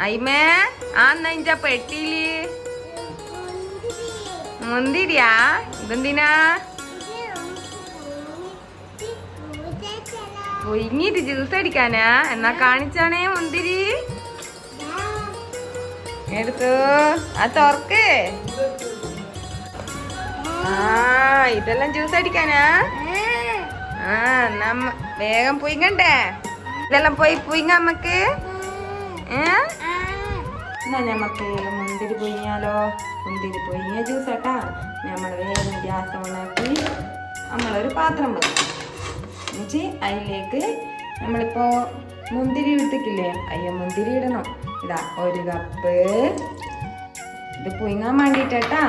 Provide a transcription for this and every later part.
അയിമേ ആ എന്നാ ഇഞ്ച പെട്ടിയിൽ? മുന്തിരിയാ? ഇതെന്തിനാ? പുഴുങ്ങിട്ട് ജ്യൂസ് അടിക്കാനാ? എന്നാ കാണിച്ചാണേ മുന്തിരി? എടുത്തു. ആ തുറക്ക്. ആ ഇതെല്ലാം ജ്യൂസ് അടിക്കാനാ? ആ നമ്മ വേഗം പുയിങ്ങണ്ടേ ഇതെല്ലാം പോയി പുയിങ്ങ നമ്മക്ക് ഏ എന്നാ ഞമ്മക്ക് മുന്തിരി പൊയ്യാലോ മുന്തിരി പൊയ്യ ജ്യൂസ് ആട്ടാ. നമ്മൾ വേഗം ഗ്യാസ് ഓണാക്കി നമ്മളൊരു പാത്രം വെക്കും. എന്നിട്ട് അതിലേക്ക് നമ്മളിപ്പോ മുന്തിരി ഇട്ടിട്ടില്ലേ? അയ്യ മുന്തിരി ഇടണം. ഇതാ ഒരു കപ്പ് ഇത് പുയങ്ങാൻ വേണ്ടിട്ടാ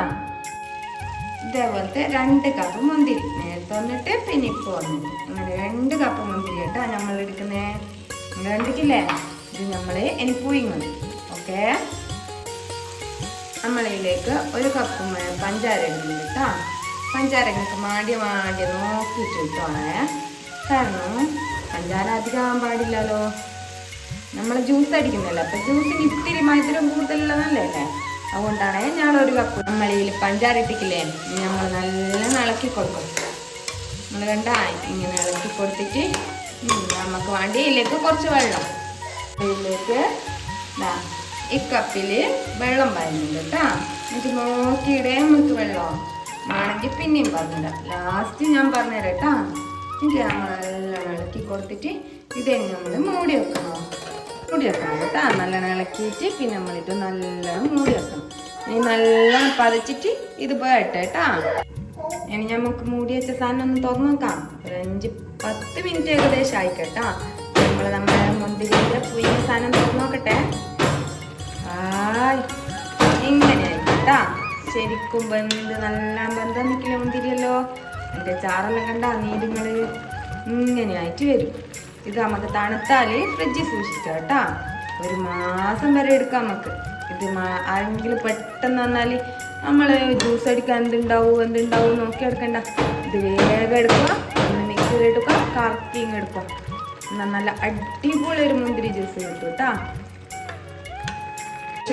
ഇതേപോലത്തെ രണ്ട് കപ്പ് മുന്തിരി. നേരത്തെ വന്നിട്ട് പിന്നെ ഇപ്പോൾ വന്നിട്ട്. അങ്ങനെ രണ്ട് കപ്പ് മുന്തിരി കേട്ടാ നമ്മൾ എടുക്കുന്നേ. നിങ്ങൾ കണ്ടിട്ടില്ലേ ഇത് നമ്മൾ ഇനി മതി ഓക്കെ നമ്മളിതിലേക്ക് ഒരു കപ്പ് പഞ്ചാര ഇടുന്നുണ്ട് കേട്ടോ പഞ്ചാര ഇങ്ങനെ മാടിയ മാടിയ നോക്കിയിട്ട് കിട്ടുവാണേ കാരണം പഞ്ചാര അധികം ആവാൻ പാടില്ലല്ലോ. നമ്മൾ ജ്യൂസ് അടിക്കുന്നല്ലോ? അപ്പം ജ്യൂസിന് ഇത്തിരി മധുരം കൂടുതലുള്ളതല്ലേ അല്ലേ? അതുകൊണ്ടാണ് ഒരു കപ്പ് നമ്മളിൽ പഞ്ചാര ഇട്ടിക്കില്ലേ നമ്മൾ നല്ല ഇളക്കി കൊടുക്കും. നമ്മൾ കണ്ട ഇങ്ങനെ ഇളക്കി കൊടുത്തിട്ട് നമുക്ക് വേണ്ടി ഇതിലേക്ക് കുറച്ച് വെള്ളം ഇതിലേക്ക് ദാ ഈ കപ്പിൽ വെള്ളം വരുന്നുണ്ട് കേട്ടാ. എന്നിട്ട് നോക്കിയിടേ നമുക്ക് വെള്ളം. വേണമെങ്കിൽ പിന്നെയും പറഞ്ഞില്ല ലാസ്റ്റ് ഞാൻ പറഞ്ഞുതരാം കേട്ടാ. എന്നിട്ട് നമ്മൾ നല്ലോണം ഇളക്കി കൊടുത്തിട്ട് ഇതേ നമ്മൾ മൂടി വെക്കണം. മൂടി വെക്കണം കേട്ടാ. നല്ലോണം ഇളക്കിയിട്ട് പിന്നെ നമ്മളിത് നല്ലോണം മൂടി വെക്കണം. ഇനി നല്ലോണം പതച്ചിട്ട് ഇത് പോയിട്ട് കേട്ടാ. ഇനി നമുക്ക് മൂടി വെച്ച സാധനം ഒന്ന് തുറന്നു നോക്കാം. ഒരു അഞ്ച് പത്ത് മിനിറ്റ് ഏകദേശം ആയിക്കോട്ടാ നമ്മൾ നമ്മുടെ മുന്തിരിയുടെ പുതിയ സാധനം തുറന്നു നോക്കട്ടെ. ആയ് ഇങ്ങനെ ആയിക്കോട്ടാ ശരിക്കും ബന്ധ നല്ല ബന്ധം നിൽക്കില്ല മുന്തിരിയല്ലോ? എന്റെ ചാറെല്ലാം കണ്ട നീരുങ്ങൾ ഇങ്ങനെയായിട്ട് വരും. ഇത് നമുക്ക് തണുത്താൽ ഫ്രിഡ്ജിൽ സൂക്ഷിക്കാം കേട്ടാ. ഒരു മാസം വരെ എടുക്കാം നമുക്ക്. ഇത് ആരെങ്കിലും പെട്ടെന്ന് വന്നാൽ നമ്മൾ ജ്യൂസ് അടിക്കാൻ എന്തുണ്ടാവും എന്തുണ്ടാവും നോക്കി എടുക്കണ്ട. ഇത് വേഗം എടുക്കുക ഒന്ന് മിക്സിയിൽ എടുക്കുക കറക്കിങ് എടുക്കുക നല്ല അടിപൊളി ഒരു മുന്തിരി ജ്യൂസ് കിട്ടും കേട്ടാ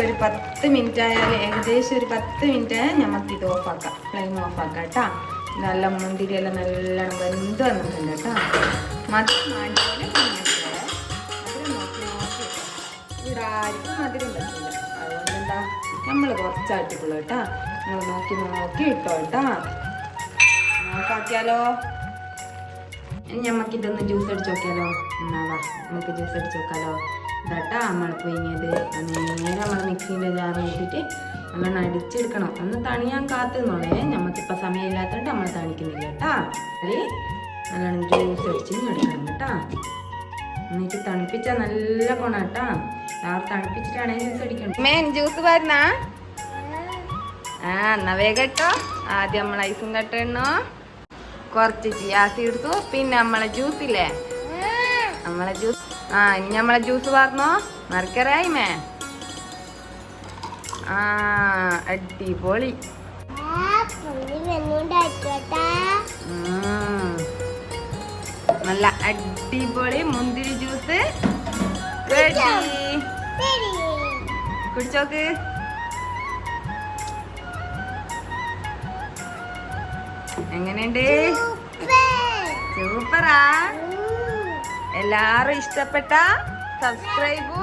ഒരു പത്ത് മിനിറ്റ് ആയാൽ ഏകദേശം ഒരു പത്ത് മിനിറ്റ് ആയാൽ നമുക്ക് ഇത് ഓഫാക്കാം ഫ്ലെയിം ഓഫാക്കാം കേട്ടാ നല്ല മുന്തിരി എല്ലാം നല്ലോണം വെന്ത് വന്നിട്ടുണ്ട് കേട്ടാ മധുരം വേണ്ടപോലെ മധുരം നോക്കി നോക്കി ഇവിടെ ആർക്കും നമ്മൾ നോക്കി നോക്കി ഇട്ടോ കേട്ടാ ഓഫാക്കിയാലോ നമുക്ക് ഇതൊന്ന് ജ്യൂസ് അടിച്ച് നോക്കിയാലോ എന്നാ വാ നമുക്ക് ജ്യൂസ് അടിച്ച് നോക്കാലോ ഇതാട്ടാ നമ്മൾ പുഴുങ്ങിയത്. നേരെ നമ്മൾ മിക്സിന്റെ ജാറിൽ ഇട്ടിട്ട് നല്ലോണം അടിച്ചെടുക്കണം. ഒന്ന് തണിയാൻ കാത്തുന്നോളേ നമുക്കിപ്പോൾ സമയമില്ലാത്തതുകൊണ്ട് നമ്മൾ തണിക്കുന്നില്ല കേട്ടാ. അതിൽ നല്ലോണം ജ്യൂസ് അടിച്ച് എടുക്കണം കേട്ടാ. എന്നിട്ട് തണുപ്പിച്ചാൽ നല്ല കൊണാട്ടാ ആ തണുപ്പിച്ചിട്ടാണ് ജ്യൂസ് അടിക്കണം മേൻ ജ്യൂസ് വരുന്ന ആ എന്നാ വേഗം കേട്ടോ ആദ്യം നമ്മൾ ഐസും കട്ടെണ്ണോ കുറച്ച് ജിയാസി എടുത്തു. പിന്നെ നമ്മളെ ജ്യൂസ് ഇല്ലേ? നമ്മളെ ജ്യൂസ് ആ ഇനി നമ്മളെ ജ്യൂസ് പറഞ്ഞോ മറക്കറായിമേ ആ അടിപൊളി. നല്ല അടിപൊളി മുന്തിരി ജ്യൂസ് കുടിച്ചോക്ക്. എങ്ങനെയുണ്ട്? സൂപ്പറാ എല്ലാരും ഇഷ്ടപ്പെട്ട സബ്സ്ക്രൈബ്